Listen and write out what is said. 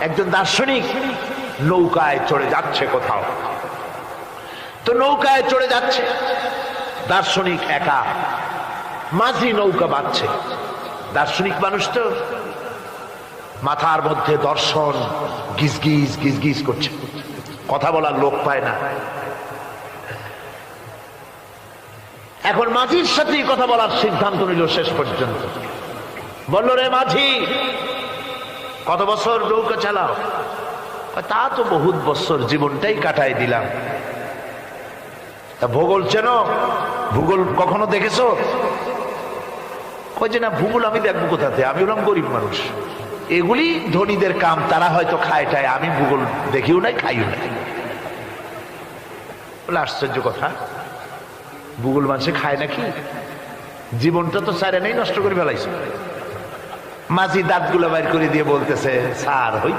একজন দার্শনিক নৌকায় চড়ে যাচ্ছে কোথাও। তো নৌকায় চড়ে যাচ্ছে। দার্শনিক একা। মাঝি নৌকা বাঁধছে। দার্শনিক মানুষ তো মাথার মধ্যে দর্শন গিজগিজ গিজগিজ করছে। কথা বলার লোক পায় না। এখন মাঝির সাথেই কথা বলার সিদ্ধান্ত নিল শেষ পর্যন্ত। বলল, রে মাঝি কত বছর নৌকা চালাও? তা তো বহুত বছর জীবনটাই কাটাই দিলাম। ভূগোল চেন? ভূগোল কখনো দেখেছ? কই যে না, ভূগোল আমি দেখব কোথাতে? আমি হলাম গরিব মানুষ। এগুলি ধনীদের কাম, তারা হয়তো খায় টায় আমি ভূগোল দেখিও নাই, খাইও নাই। বলে আশ্চর্য কথা। ভূগোল মানুষে খায় নাকি? জীবনটা তো সারে নেই, নষ্ট করে ফেলাইছে। মাঝি দাঁতগুলো বাইর করে দিয়ে বলতেছে স্যার হই